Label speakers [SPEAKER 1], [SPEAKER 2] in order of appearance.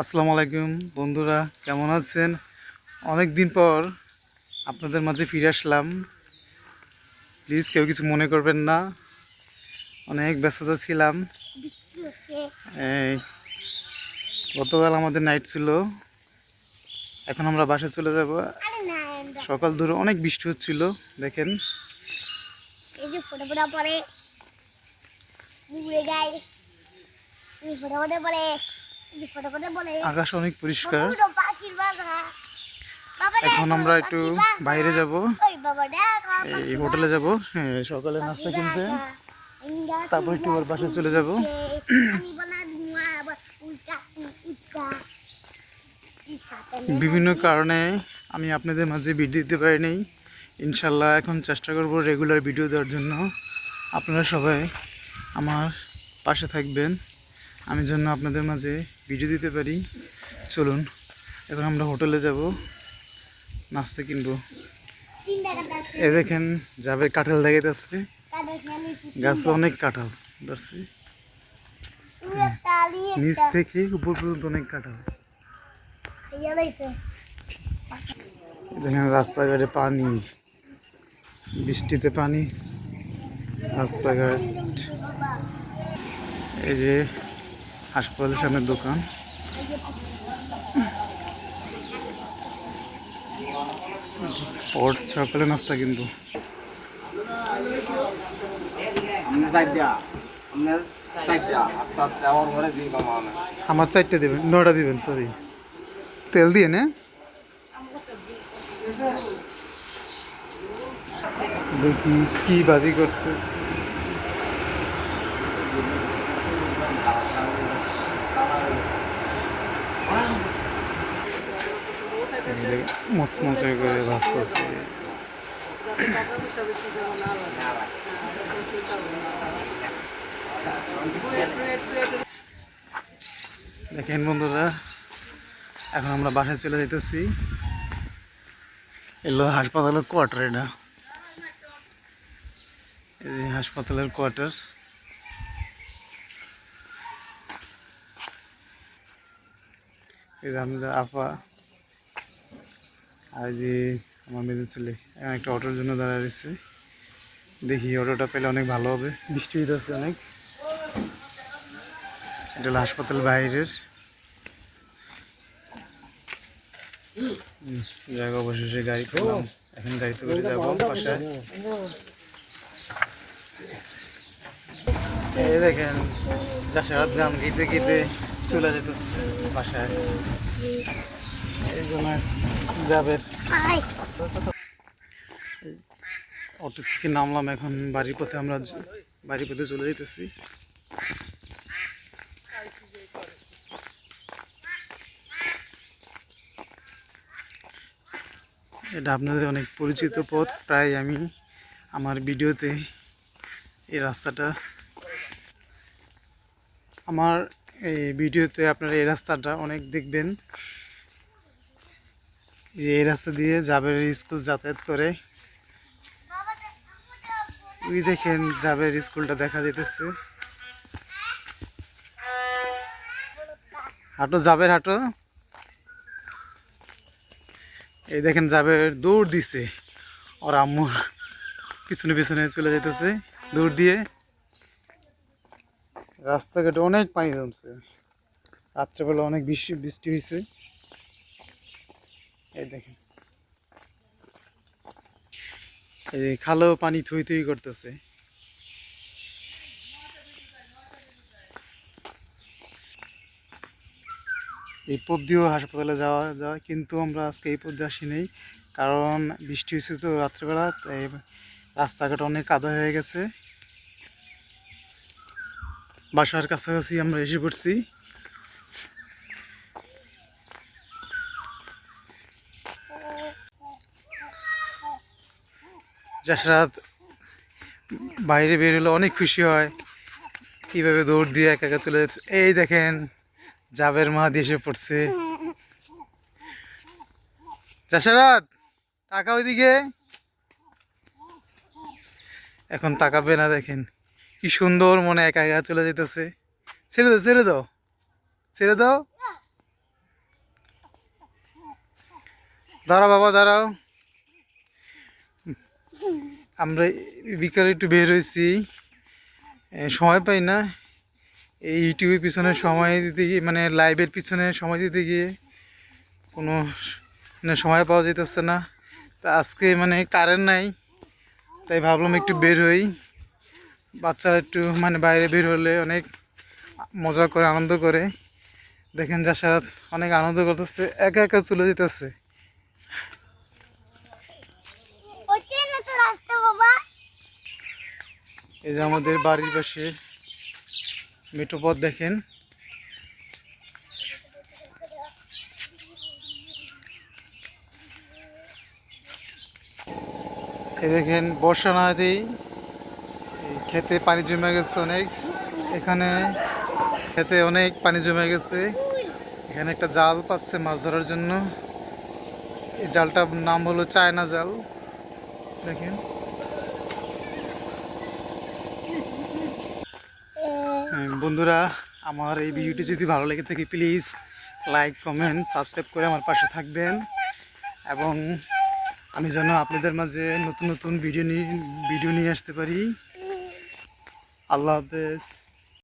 [SPEAKER 1] আসসালামু আলাইকুম বন্ধুরা, কেমন আছেন? অনেক দিন পর আপনাদের মাঝে ফিরে আসলাম। প্লিজ কেউ কিছু মনে করবেন না। অনেক ব্যস্ততা ছিলাম। এই, গতকাল আমাদের নাইট ছিল। এখন আমরা বাসায় চলে যাব। সকাল ধরে অনেক বৃষ্টি হচ্ছিল, দেখেন।
[SPEAKER 2] পরে
[SPEAKER 1] আকাশ অনেক পরিষ্কার।
[SPEAKER 2] বাসা
[SPEAKER 1] এখন আমরা একটু বাইরে যাব। এই হোটেলে যাব। হ্যাঁ সকালে নাস্তা কিনতে। তারপর একটু ওর বাসায় চলে যাব। বিভিন্ন কারণে আমি আপনাদের মাঝে ভিডিও দিতে পারিনি। ইনশাল্লাহ এখন চেষ্টা করব রেগুলার ভিডিও দেওয়ার জন্য। আপনারা সবাই আমার পাশে থাকবেন। আমি জন্য আপনাদের মাঝে ভিডিও দিতে পারি। চলুন, এখন আমরা হোটেলে যাব, নাস্তা কিনবো। এ দেখেন যাবে কাঁঠাল দেখাইতেছে। গাছে অনেক কাঁঠাল, ধরছে। নিচ থেকে উপর পর্যন্ত অনেক কাঁঠাল। দেখেন, রাস্তাঘাটে পানি। বৃষ্টিতে পানি, রাস্তাঘাট। এই যে হাসপাতালের সামনে দোকান। ওটস সকালে নাস্তা কিন্তু। আমার চারটে দেবেন নটা দিবেন সরি তেল দিয়ে না। দেখি কি বাজি করছে। মসমসে করে ভাজতেছে দেখেন বন্ধুরা, এখন আমরা বাসায় চলে যাইতেছি। এলো হাসপাতালের কোয়ার্টার এটা। এই হাসপাতালের কোয়ার্টার। এই যে আমাদের আপা আর যে আমার মেয়েদের ছেলে একটা অটোর জন্য দাঁড়ায় রয়েছে। দেখি অটোটা পেলে অনেক ভালো হবে। বৃষ্টি হইতেছে অনেক। এটা হাসপাতাল বাইরের। যাক, অবশেষে গাড়ি পেলাম। এখন গাড়িতে করে যাব বাসায়। এই দেখেন চাষারাত গান গীতে গীতে চলে যেতেছে বাসায়। এই জন্য যাবে অটো থেকে নামলাম এখন বাড়ির পথে আমরা বাড়ির পথে চলে যেতেছি এটা আপনাদের অনেক পরিচিত পথ প্রায় আমি আমার ভিডিওতে এই রাস্তাটা আমার এই ভিডিওতে আপনারা এই রাস্তাটা অনেক দেখবেন। যে এই রাস্তা দিয়ে জাবের স্কুল যাতায়াত করে। ওই দেখেন জাবের স্কুলটা দেখা যেতেছে হাঁটো, জাবের হাঁটো। এই দেখেন জাবের দৌড় দিছে। ওর আম্মু পিছনে পিছনে চলে যেতেছে দৌড় দিয়ে। রাস্তাঘাটে অনেক পানি জমছে। রাত্রেবেলা অনেক বৃষ্টি বৃষ্টি হয়েছে এই দেখেন। এই পানি থুই থুই করতেছে। এই পথ দিয়েও হাসপাতালে যাওয়া যায়, কিন্তু আমরা আজকে এই পথ দিয়ে আসি নেই কারণ বৃষ্টি হয়েছে তো রাত্রেবেলা, তাই রাস্তাঘাট অনেক কাদা হয়ে গেছে। বাসার কাছাকাছি আমরা এসে পড়ছি। যশরাত বাইরে বের হলে অনেক খুশি হয়। কীভাবে দৌড় দিয়ে একা একা চলে এই দেখেন, জাবের মা দেশে পড়ছে। যশরাত টাকা ওইদিকে। এখন তাকাবে না দেখেন, কি সুন্দর মনে একা একা চলে যেতেছে। ছেড়ে দাও ছেড়ে দাও ছেড়ে দাও। দাঁড়াও বাবা, দাঁড়াও। আমরা বিকালে একটু বের হয়েছি। সময় পাই না। এই ইউটিউবের পিছনে সময় দিতে গিয়ে মানে লাইভের পিছনে সময় দিতে গিয়ে কোনো মানে সময় পাওয়া যেতেছে না। তা আজকে মানে কারেন্ট নাই, তাই ভাবলাম একটু বের হই। বাচ্চারা একটু মানে বাইরে বের হলে অনেক মজা করে, আনন্দ করে। দেখেন যারা অনেক আনন্দ করতেছে, একা একা চলে যেতেছে
[SPEAKER 2] হচ্ছে না তো রাস্তা বাবা
[SPEAKER 1] এই যে আমাদের বাড়ির পাশে মেট্রো পথ দেখেন। এই দেখেন, বর্ষা না এই খেতে পানি জমে গেছে অনেক। এখানে খেতে অনেক পানি জমে গেছে। এখানে একটা জাল পাচ্ছে মাছ ধরার জন্য। এই জালটার নাম হলো চায়না জাল। দেখেন। বন্ধুরা, আমার এই ভিডিওটি যদি ভালো লেগে থাকে প্লিজ লাইক কমেন্ট সাবস্ক্রাইব করে আমার পাশে থাকবেন। এবং আমি যেন আপনাদের মাঝে নতুন নতুন ভিডিও নিয়ে ভিডিও নিয়ে আসতে পারি। আল্লাহ হাফেজ।